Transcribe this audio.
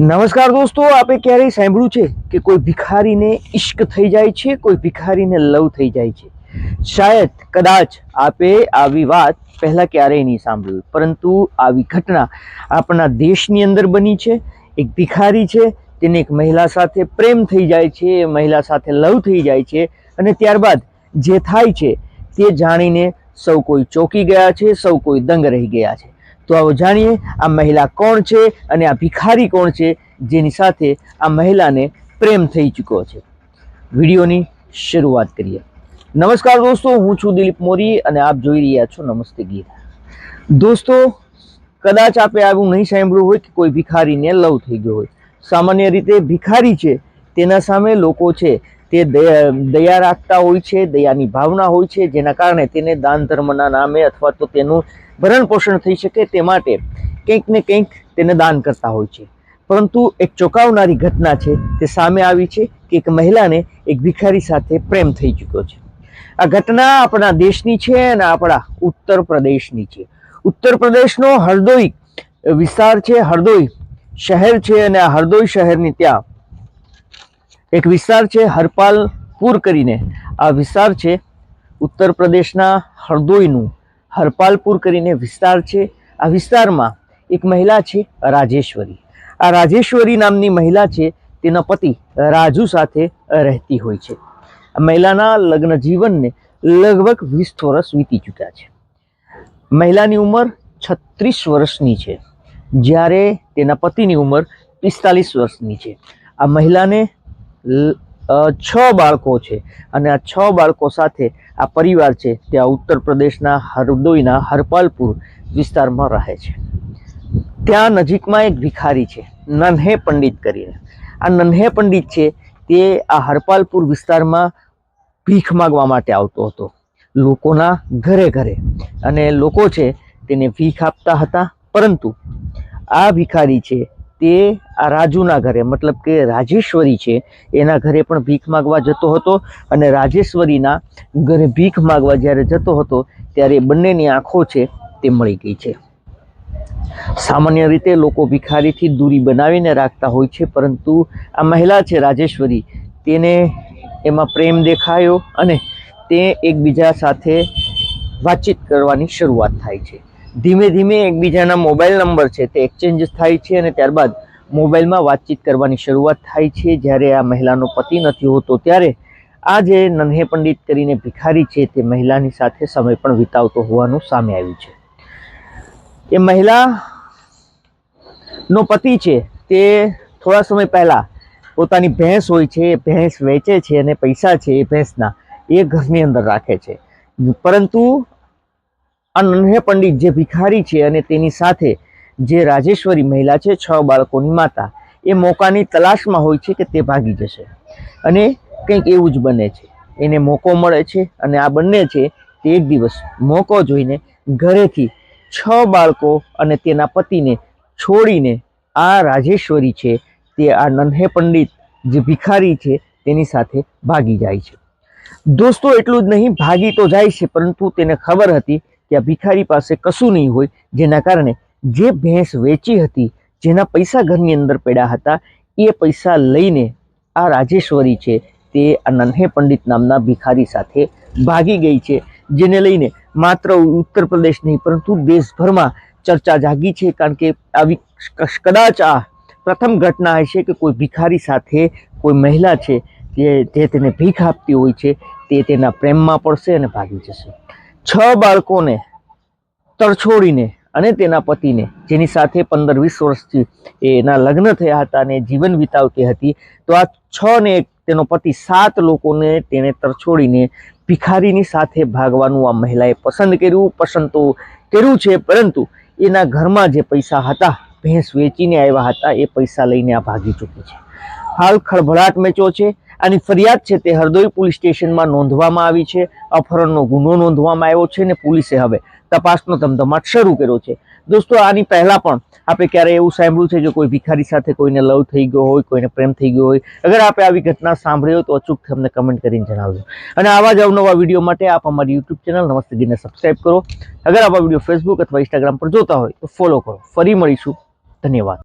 નમસ્કાર દોસ્તો, આપે ક્યારેય સાંભળ્યું છે કે કોઈ ભિખારીને ઈશ્ક થઈ જાય છે, કોઈ ભિખારીને લવ થઈ જાય છે? શાયદ, કદાચ આપે આવી વાત પહેલા ક્યારેય નહીં સાંભળ્યું પરંતુ આવી ઘટના આપણા દેશની અંદર બની છે. એક ભિખારી છે, તેને એક મહિલા સાથે પ્રેમ થઈ જાય છે, મહિલા સાથે લવ થઈ જાય છે, અને ત્યારબાદ જે થાય છે તે જાણીને સૌ કોઈ ચોંકી ગયા છે, સૌ કોઈ દંગ રહી ગયા છે. તો આવો જાણીએ આ મહિલા કોણ છે અને આ ભિખારી કોણ છે જેની સાથે આ મહિલાને પ્રેમ થઈ ચૂક્યો છે. વિડીયોની શરૂઆત કરીએ. નમસ્કાર દોસ્તો, હું છું દિલીપ મોરી અને આપ જોઈ રહ્યા છો નમસ્તે ગીત. દોસ્તો, કદાચ આપે આવું નહીં સાંભળ્યું હોય કે કોઈ ભિખારીને લવ થઈ ગયો હોય. સામાન્ય રીતે ભિખારી છે, તેના સામે લોકો છે તે દયા રાખતા હોય છે, દયાની ભાવના હોય છે, જેના કારણે તેને દાન ધર્મના નામે અથવા તો તેનું ભરણ પોષણ થઈ શકે તે માટે કંઈક ને કંઈક તેને દાન કરતા હોય છે. પરંતુ એક ચોંકાવનારી ઘટના છે, તે સામે આવી છે કે એક મહિલાને એક ભિખારી સાથે પ્રેમ થઈ ચૂક્યો છે. આ ઘટના આપણા દેશની છે અને આપણા ઉત્તર પ્રદેશની છે. ઉત્તર પ્રદેશનો હરદોઈ વિસ્તાર છે, હરદોઈ શહેર છે અને આ હરદોઈ શહેરની ત્યાં એક વિસ્તાર છે હરપાલપુર કરીને. આ વિસ્તાર છે ઉત્તર પ્રદેશના હરદોઈનું. હરપાલપુર કરીને વિસ્તાર છે. આ વિસ્તારમાં એક મહિલા છે, રાજેશ્વરી. આ રાજેશ્વરી નામની મહિલા છે, તેના પતિ રાજુ સાથે રહેતી હોય છે. આ મહિલાના લગ્ન જીવનને લગભગ વીસ વર્ષ વીતી ચૂક્યા છે. મહિલાની ઉંમર છત્રીસ વર્ષની છે. જ્યારે તેના પતિની ઉંમર પિસ્તાલીસ વર્ષની છે. આ મહિલાને છ બાળકો છે. અને આ છ બાળકો સાથે આ પરિવાર છે તે આ ઉત્તર પ્રદેશના હરદોઈના હરપાલપુર વિસ્તારમાં રહે છે. ત્યાં નજીકમાં એક ભિખારી છે, નન્હે પંડિત કરીને. આ નન્હે પંડિત છે, તે આ હરપાલપુર વિસ્તારમાં ભીખ માગવા માટે આવતો હતો. લોકોના ઘરે ઘરે. અને લોકો છે, તેને ભીખ આપતા હતા, પરંતુ આ ભિખારી છે, તે આ રાજુના ઘરે, મતલબ કે રાજેશ્વરી છે, એના ઘરે પણ ભીખ માગવા જતો હતો અને રાજેશ્વરીના ઘરે ભીખ માગવા જ્યારે જતો હતો, ત્યારે બંનેની આંખો છે તે મળી ગઈ છે. સામાન્ય રીતે લોકો ભિખારીથી દૂરી બનાવીને રાખતા હોય છે, પરંતુ આ મહિલા છે રાજેશ્વરી, તેને એમાં પ્રેમ દેખાયો અને તે એકબીજા સાથે વાતચીત કરવાની શરૂઆત થાય છે. ધીમે ધીમે એકબીજાના મોબાઈલ નંબર છે તે એક્સચેન્જ થાય છે અને ત્યારબાદ મોબાઈલમાં વાતચીત કરવાની શરૂઆત થાય છે. જ્યારે આ મહિલાનો પતિ નથી હોતો, ત્યારે આ જે નન્હે પંડિત કરીને ભિખારી છે, તે મહિલાની સાથે સમય પણ વિતાવતો હોવાનું સામે આવ્યું છે. એ મહિલાનો પતિ છે, તે થોડા સમય પહેલાં પોતાની ભેંસ હોય છે, એ ભેંસ વેચે છે અને પૈસા છે, એ ભેંસના એ ઘરની અંદર રાખે છે. પરંતુ આ નન્હે પંડિત જે ભિખારી છે અને તેની સાથે જે રાજેશ્વરી મહિલા છે, છ બાળકોની માતા, એ મોકાની તલાશમાં હોય છે કે તે ભાગી જશે. અને કંઈક એવું જ બને છે. એને મોકો મળે છે અને આ બંને છે તે એક દિવસ મોકો જોઈને ઘરેથી છ બાળકો અને તેના પતિને છોડીને આ રાજેશ્વરી છે, તે આ નન્હે પંડિત જે ભિખારી છે, તેની સાથે ભાગી જાય છે. દોસ્તો, એટલું જ નહીં, ભાગી તો જાય છે, પરંતુ તેને ખબર હતી કે આ ભિખારી પાસે કશું નહીં હોય, જેના કારણે જે ભેંસ વેચી હતી, જેના પૈસા ઘરની અંદર પડ્યા હતા, એ પૈસા લઈને આ રાજેશ્વરી છે તે આ નન્હે પંડિત નામના ભિખારી સાથે ભાગી ગઈ છે, જેને લઈને માત્ર ઉત્તર પ્રદેશ નહીં, પરંતુ દેશભરમાં ચર્ચા જાગી છે, કારણ કે આવી કદાચ આ પ્રથમ ઘટના હશે કે કોઈ ભિખારી સાથે કોઈ મહિલા છે જે તેને ભીખ આપતી હોય છે, તે તેના પ્રેમમાં પડશે અને ભાગી જશે. છ બાળકોને તરછોડીને અને તેના પતિને, જેની સાથે પંદર વીસ વર્ષથી એના લગ્ન થયા હતા અને જીવન વિતાવતી હતી, તો આ છ ને તેનો પતિ સાત લોકોને તેણે તરછોડીને ભિખારીની સાથે ભાગવાનું આ મહિલાએ પસંદ કર્યું. પસંદ તો કર્યું છે, પરંતુ એના ઘરમાં જે પૈસા હતા, ભેંસ વેચીને આવ્યા હતા, એ પૈસા લઈને આ ભાગી ચૂકી છે. હાલ ખળભળાટ મેચો છે. આની ફરિયાદ છે તે હરદોઈ પોલીસ સ્ટેશનમાં નોંધવામાં આવી છે. અપહરણનો ગુનો નોંધવામાં આવ્યો છે અને પોલીસે હવે તપાસનો ધમધમાટ શરૂ કર્યો છે. દોસ્તો, આની પહેલાં પણ આપણે ક્યારે એવું સાંભળ્યું છે કે કોઈ ભિખારી સાથે કોઈને લવ થઈ ગયો હોય, કોઈને પ્રેમ થઈ ગયો હોય? અગર આપણે આવી ઘટના સાંભળી હોય તો અચૂક અમને કમેન્ટ કરીને જણાવજો. અને આવા જ અવનવા વીડિયો માટે આપ અમારી યુટ્યુબ ચેનલ નમસ્તે ગીરને સબસ્ક્રાઇબ કરો. અગર આવા વીડિયો ફેસબુક અથવા ઇન્સ્ટાગ્રામ પર જોતા હોય તો ફોલો કરો. ફરી મળીશું. ધન્યવાદ.